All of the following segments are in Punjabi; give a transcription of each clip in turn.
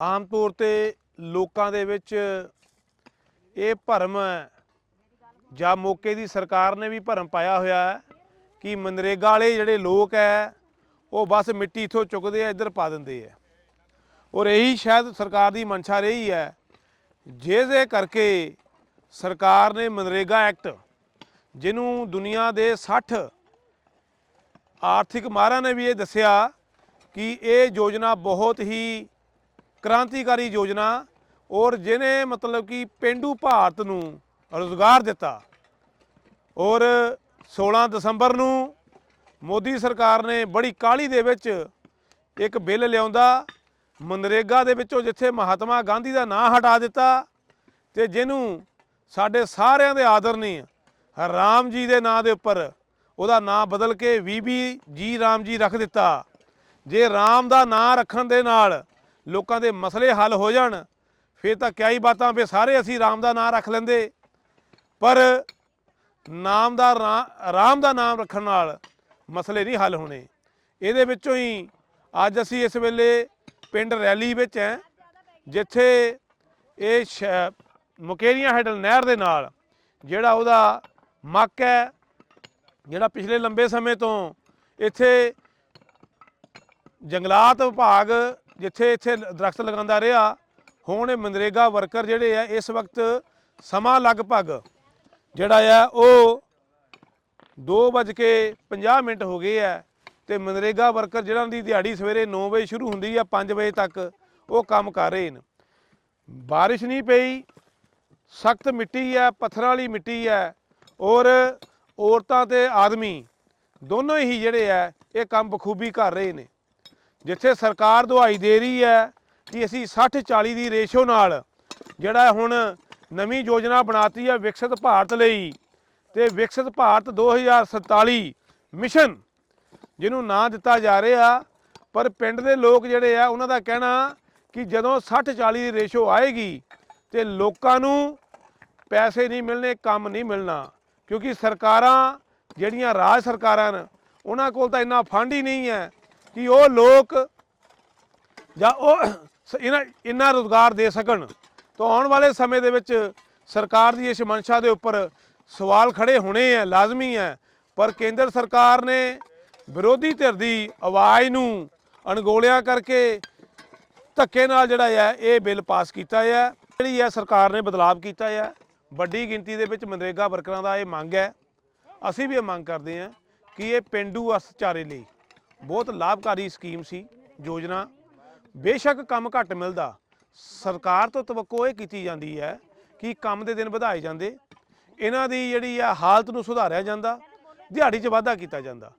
ਆਮ ਤੌਰ ਤੇ ਲੋਕਾਂ ਦੇ ਵਿੱਚ ਇਹ ਭਰਮ ਜਾਂ ਮੌਕੇ ਦੀ ਸਰਕਾਰ ਨੇ ਵੀ ਭਰਮ ਪਾਇਆ ਹੋਇਆ ਹੈ ਕਿ ਮਨਰੇਗਾ ਵਾਲੇ ਜਿਹੜੇ ਲੋਕ ਹੈ, ਉਹ ਬਸ ਮਿੱਟੀ ਇਥੋਂ ਚੁੱਕਦੇ ਆ, ਇੱਧਰ ਪਾ ਦਿੰਦੇ ਆ। ਔਰ ਇਹੀ ਸ਼ਾਇਦ ਸਰਕਾਰ ਦੀ ਮਨਸ਼ਾ ਰਹੀ ਹੈ। ਜਿਹਦੇ ਕਰਕੇ ਸਰਕਾਰ ਨੇ ਮਨਰੇਗਾ ਐਕਟ, ਜਿਹਨੂੰ ਦੁਨੀਆ ਦੇ 60 ਆਰਥਿਕ ਮਾਹਰਾਂ ਨੇ ਵੀ ਇਹ ਦੱਸਿਆ ਕਿ ਇਹ ਯੋਜਨਾ ਬਹੁਤ ਹੀ ਕ੍ਰਾਂਤੀਕਾਰੀ ਯੋਜਨਾ ਔਰ ਜਿਹਨੇ ਮਤਲਬ ਕਿ ਪਿੰਡੂ ਭਾਰਤ ਨੂੰ ਰੋਜ਼ਗਾਰ ਦਿੱਤਾ ਔਰ 16 ਦਸੰਬਰ ਨੂੰ ਮੋਦੀ ਸਰਕਾਰ ਨੇ ਬੜੀ ਕਾਹਲੀ ਦੇ ਵਿੱਚ ਇੱਕ ਬਿੱਲ ਲਿਆਉਂਦਾ, ਮਨਰੇਗਾ ਦੇ ਵਿੱਚੋਂ ਜਿੱਥੇ ਮਹਾਤਮਾ ਗਾਂਧੀ ਦਾ ਨਾਂ ਹਟਾ ਦਿੱਤਾ ਤੇ ਜਿਹਨੂੰ ਸਾਡੇ ਸਾਰਿਆਂ ਦੇ ਆਦਰਨੀ ਰਾਮ ਜੀ ਦੇ ਨਾਂ ਦੇ ਉੱਪਰ ਉਹਦਾ ਨਾਂ ਬਦਲ ਕੇ ਵੀਬੀ ਜੀ ਰਾਮ ਜੀ ਰੱਖ ਦਿੱਤਾ। ਜੇ ਰਾਮ ਦਾ ਨਾਂ ਰੱਖਣ ਦੇ ਨਾਲ ਲੋਕਾਂ ਦੇ ਮਸਲੇ ਹੱਲ ਹੋ ਜਾਣ, ਫਿਰ ਤਾਂ ਕਿਆਈ ਬਾਤਾਂ ਵੀ ਸਾਰੇ ਅਸੀਂ ਰਾਮ ਦਾ ਨਾਂ ਰੱਖ ਲੈਂਦੇ। ਪਰ ਨਾਮ ਦਾ ਰਾ- ਰਾਮ ਦਾ ਨਾਮ ਰੱਖਣ ਨਾਲ ਮਸਲੇ ਨਹੀਂ ਹੱਲ ਹੋਣੇ। ਇਹਦੇ ਵਿੱਚੋਂ ਹੀ ਅੱਜ ਅਸੀਂ ਇਸ ਵੇਲੇ ਪਿੰਡ ਰੈਲੀ ਵਿੱਚ ਹੈ, ਜਿੱਥੇ ਇਹ ਸ਼- ਮੁਕੇਰੀਆਂ ਹੈਡਲ ਨਹਿਰ ਦੇ ਨਾਲ ਜਿਹੜਾ ਉਹਦਾ ਮੱਕ ਹੈ, ਜਿਹੜਾ ਪਿਛਲੇ ਲੰਬੇ ਸਮੇਂ ਤੋਂ ਇੱਥੇ ਜੰਗਲਾਤ ਵਿਭਾਗ ਜਿੱਥੇ ਇੱਥੇ ਦਰਖਤ ਲਗਾਉਂਦਾ ਰਿਹਾ, ਹੁਣ ਇਹ ਮਨਰੇਗਾ ਵਰਕਰ ਜਿਹੜੇ ਆ, ਇਸ ਵਕਤ ਸਮਾਂ ਲਗਭਗ ਜਿਹੜਾ ਆ, ਉਹ 2:50 ਮਿੰਟ ਹੋ ਗਏ ਆ ਤੇ ਮਨਰੇਗਾ ਵਰਕਰ ਜਿਹੜਾ ਦੀ ਦਿਹਾੜੀ ਸਵੇਰੇ 9 ਵਜੇ ਸ਼ੁਰੂ ਹੁੰਦੀ ਆ 5 ਵਜੇ ਤੱਕ ਉਹ ਕੰਮ ਕਰ ਰਹੇ ਨੇ। ਬਾਰਿਸ਼ ਨਹੀਂ ਪਈ, ਸਖਤ ਮਿੱਟੀ ਹੈ ਪੱਥਰਾਂ ਵਾਲੀ ਮਿੱਟੀ ਹੈ ਔਰ ਔਰਤਾਂ ਤੇ ਆਦਮੀ ਦੋਨੋਂ ਹੀ ਜਿਹੜੇ ਆ, ਇਹ ਕੰਮ ਬਖੂਬੀ ਕਰ ਰਹੇ ਨੇ। ਜਿੱਥੇ ਸਰਕਾਰ ਦਵਾਈ ਦੇ ਰਹੀ ਹੈ ਕਿ ਅਸੀਂ 60 40 ਦੀ ਰੇਸ਼ੋ ਨਾਲ ਜਿਹੜਾ ਹੁਣ ਨਵੀਂ ਯੋਜਨਾ ਬਣਾਤੀ ਹੈ ਵਿਕਸਿਤ ਭਾਰਤ ਲਈ ਤੇ ਵਿਕਸਿਤ ਭਾਰਤ 2047 ਮਿਸ਼ਨ, ਜਿਹਨੂੰ ਨਾਂ ਦਿੱਤਾ ਜਾ ਰਿਹਾ, ਪਰ ਪਿੰਡ ਦੇ ਲੋਕ ਜਿਹੜੇ ਆ, ਉਹਨਾਂ ਦਾ ਕਹਿਣਾ ਕਿ ਜਦੋਂ 60 40 ਦੀ ਰੇਸ਼ੋ ਆਏਗੀ ਤੇ ਲੋਕਾਂ ਨੂੰ ਪੈਸੇ ਨਹੀਂ ਮਿਲਣੇ, ਕੰਮ ਨਹੀਂ ਮਿਲਣਾ, ਕਿਉਂਕਿ ਸਰਕਾਰਾਂ ਜਿਹੜੀਆਂ ਰਾਜ ਸਰਕਾਰਾਂ ਨੇ, ਉਹਨਾਂ ਕੋਲ ਤਾਂ ਇੰਨਾ ਫੰਡ ਹੀ ਨਹੀਂ ਹੈ ਕਿ ਉਹ ਲੋਕ ਜਾਂ ਉਹ ਸ- ਇਹਨਾਂ ਇੰਨਾ ਰੋਜ਼ਗਾਰ ਦੇ ਸਕਣ। ਤਾਂ ਆਉਣ ਵਾਲੇ ਸਮੇਂ ਦੇ ਵਿੱਚ ਸਰਕਾਰ ਦੀ ਇਸ ਮਨਸ਼ਾ ਦੇ ਉੱਪਰ ਸਵਾਲ ਖੜੇ ਹੋਣੇ ਆ ਲਾਜ਼ਮੀ ਹੈ ਪਰ ਕੇਂਦਰ ਸਰਕਾਰ ਨੇ ਵਿਰੋਧੀ ਧਿਰ ਦੀ ਆਵਾਜ਼ ਨੂੰ ਅਣਗੋਲਿਆ ਕਰਕੇ ਧੱਕੇ ਨਾਲ ਜਿਹੜਾ ਹੈ ਇਹ ਬਿੱਲ ਪਾਸ ਕੀਤਾ ਹੈ ਜਿਹੜੀ ਹੈ ਸਰਕਾਰ ਨੇ ਬਦਲਾਵ ਕੀਤਾ ਹੈ ਵੱਡੀ ਗਿਣਤੀ ਦੇ ਵਿੱਚ ਮਨਰੇਗਾ ਵਰਕਰਾਂ ਦਾ ਇਹ ਮੰਗ ਹੈ ਅਸੀਂ ਵੀ ਇਹ ਮੰਗ ਕਰਦੇ ਹਾਂ ਕਿ ਇਹ ਪਿੰਡੂ ਅਰਥਚਾਰੇ ਲਈ ਬਹੁਤ ਲਾਭਕਾਰੀ ਸਕੀਮ ਸੀ, ਯੋਜਨਾ। ਬੇਸ਼ੱਕ ਕੰਮ ਘੱਟ ਮਿਲਦਾ। ਸਰਕਾਰ ਤੋਂ ਤਵੱਕੋ ਇਹ ਕੀਤੀ ਜਾਂਦੀ ਹੈ ਕਿ ਕੰਮ ਦੇ ਦਿਨ ਵਧਾਏ ਜਾਂਦੇ। ਇਹਨਾਂ ਦੀ ਜਿਹੜੀ ਆ ਹਾਲਤ ਨੂੰ ਸੁਧਾਰਿਆ ਜਾਂਦਾ, ਦਿਹਾੜੀ 'ਚ ਵਾਧਾ ਕੀਤਾ ਜਾਂਦਾ।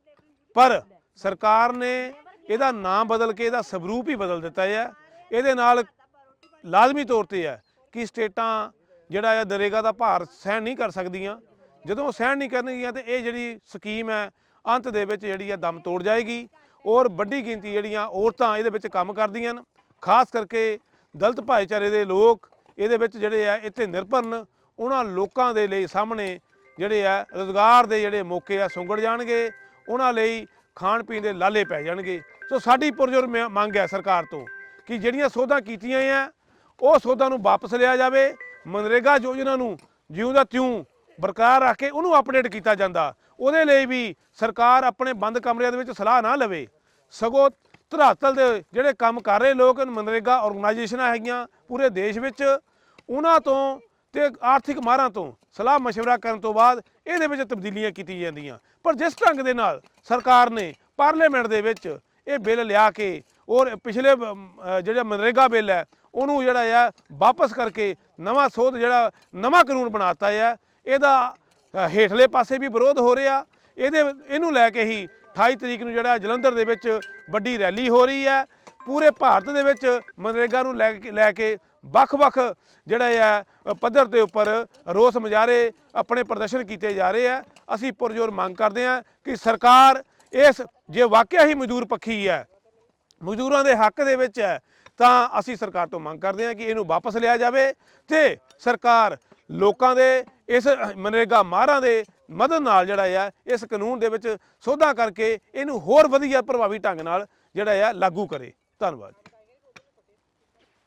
ਪਰ ਸਰਕਾਰ ਨੇ ਇਹਦਾ ਨਾਮ ਬਦਲ ਕੇ ਇਹਦਾ ਸਵਰੂਪ ਹੀ ਬਦਲ ਦਿੱਤਾ ਹੈ। ਇਹਦੇ ਨਾਲ ਲਾਜ਼ਮੀ ਤੌਰ ਤੇ ਹੈ ਕਿ ਸਟੇਟਾਂ ਜਿਹੜਾ ਆ ਦਰੇਗਾ ਦਾ ਭਾਰ ਸਹਿਣ ਨਹੀਂ ਕਰ ਸਕਦੀਆਂ। ਜਦੋਂ ਉਹ ਸਹਿਣ ਨਹੀਂ ਕਰਨਗੀਆਂ ਤੇ ਇਹ ਜਿਹੜੀ ਸਕੀਮ ਹੈ ਅੰਤ ਦੇ ਵਿੱਚ ਜਿਹੜੀ ਹੈ ਦਮ ਤੋੜ ਜਾਏਗੀ ਔਰ ਵੱਡੀ ਗਿਣਤੀ ਜਿਹੜੀਆਂ ਔਰਤਾਂ ਇਹਦੇ ਵਿੱਚ ਕੰਮ ਕਰਦੀਆਂ ਹਨ, ਖਾਸ ਕਰਕੇ ਦਲਤ ਭਾਈਚਾਰੇ ਦੇ ਲੋਕ ਇਹਦੇ ਵਿੱਚ ਜਿਹੜੇ ਆ ਇੱਥੇ ਨਿਰਭਰ ਨੇ ਉਹਨਾਂ ਲੋਕਾਂ ਦੇ ਲਈ ਸਾਹਮਣੇ ਜਿਹੜੇ ਆ ਰੋਜ਼ਗਾਰ ਦੇ ਜਿਹੜੇ ਮੌਕੇ ਆ ਸੁੰਗੜ ਜਾਣਗੇ, ਉਹਨਾਂ ਲਈ ਖਾਣ ਪੀਣ ਦੇ ਲਾਲੇ ਪੈ ਜਾਣਗੇ। ਸੋ ਸਾਡੀ ਪੁਰਜੁਰ ਮ- ਮੰਗ ਹੈ ਸਰਕਾਰ ਤੋਂ ਕਿ ਜਿਹੜੀਆਂ ਸੋਧਾਂ ਕੀਤੀਆਂ ਆ, ਉਹ ਸੋਧਾਂ ਨੂੰ ਵਾਪਸ ਲਿਆ ਜਾਵੇ ਮਨਰੇਗਾ ਯੋਜਨਾ ਨੂੰ ਜਿਉਂ ਦਾ ਤਿਉਂ ਬਰਕਰਾਰ ਰੱਖ ਕੇ ਉਹਨੂੰ ਅਪਡੇਟ ਕੀਤਾ ਜਾਂਦਾ। ਉਹਦੇ ਲਈ ਵੀ ਸਰਕਾਰ ਆਪਣੇ ਬੰਦ ਕਮਰਿਆਂ ਦੇ ਵਿੱਚ ਸਲਾਹ ਨਾ ਲਵੇ। ਸਗੋਂ ਧਰਾਤਲ ਦੇ ਜਿਹੜੇ ਕੰਮ ਕਰ ਰਹੇ ਲੋਕ, ਮਨਰੇਗਾ ਆਰਗੇਨਾਈਜੇਸ਼ਨਾਂ ਹੈਗੀਆਂ ਪੂਰੇ ਦੇਸ਼ ਵਿੱਚ, ਉਹਨਾਂ ਤੋਂ ਤੇ ਆਰਥਿਕ ਮਾਰਾਂ ਤੋਂ ਸਲਾਹ مشਵਰਾ ਕਰਨ ਤੋਂ ਬਾਅਦ ਇਹਦੇ ਵਿੱਚ ਤਬਦੀਲੀਆਂ ਕੀਤੀਆਂ ਜਾਂਦੀਆਂ। ਪਰ ਜਿਸ ਢੰਗ ਦੇ ਨਾਲ ਸਰਕਾਰ ਨੇ ਪਾਰਲੀਮੈਂਟ ਦੇ ਵਿੱਚ ਇਹ ਬਿੱਲ ਲਿਆ ਕੇ ਔਰ ਪਿਛਲੇ ਜਿਹੜਾ ਮਨਰੇਗਾ ਬਿੱਲ ਹੈ, ਉਹਨੂੰ ਜਿਹੜਾ ਆ ਵਾਪਸ ਕਰਕੇ ਨਵਾਂ ਸੋਧ ਜਿਹੜਾ ਨਵਾਂ ਕਾਨੂੰਨ ਬਣਾਤਾ ਹੈ ਇਹਦਾ ਹੇਠਲੇ ਪਾਸੇ ਵੀ ਵਿਰੋਧ ਹੋ ਰਿਹਾ। ਇਹਦੇ ਇਹਨੂੰ ਲੈ ਕੇ ਹੀ 28 ਤਰੀਕ ਨੂੰ ਜਿਹੜਾ ਜਲੰਧਰ ਦੇ ਵਿੱਚ ਵੱਡੀ ਰੈਲੀ ਹੋ ਰਹੀ ਹੈ। ਪੂਰੇ ਭਾਰਤ ਦੇ ਵਿੱਚ ਮਨਰੇਗਾ ਨੂੰ ਲੈ ਕੇ ਲੈ ਕੇ ਵੱਖ-ਵੱਖ ਜਿਹੜਾ ਆ ਪੱਧਰ ਦੇ ਉੱਪਰ ਰੋਸ ਮੁਜ਼ਾਹਰੇ ਆਪਣੇ ਪ੍ਰਦਰਸ਼ਨ ਕੀਤੇ ਜਾ ਰਹੇ ਆ ਅਸੀਂ ਪੁਰਜੋਰ ਮੰਗ ਕਰਦੇ ਹਾਂ ਕਿ ਸਰਕਾਰ ਇਸ, ਜੇ ਵਾਕਿਆ ਹੀ ਮਜ਼ਦੂਰ ਪੱਖੀ ਹੈ, ਮਜ਼ਦੂਰਾਂ ਦੇ ਹੱਕ ਦੇ ਵਿੱਚ ਹੈ, ਤਾਂ ਅਸੀਂ ਸਰਕਾਰ ਤੋਂ ਮੰਗ ਕਰਦੇ ਹਾਂ ਕਿ ਇਹਨੂੰ ਵਾਪਸ ਲਿਆ ਜਾਵੇ ਤੇ ਸਰਕਾਰ ਲੋਕਾਂ ਦੇ ਇਸ, ਮਨਰੇਗਾ ਮਾਹਰਾਂ ਦੇ ਮਦਦ ਨਾਲ ਜਿਹੜਾ ਆ, ਇਸ ਕਾਨੂੰਨ ਦੇ ਵਿੱਚ ਸੋਧਾਂ ਕਰਕੇ ਇਹਨੂੰ ਹੋਰ ਵਧੀਆ ਪ੍ਰਭਾਵੀ ਢੰਗ ਨਾਲ ਜਿਹੜਾ ਆ, ਲਾਗੂ ਕਰੇ। ਧੰਨਵਾਦ।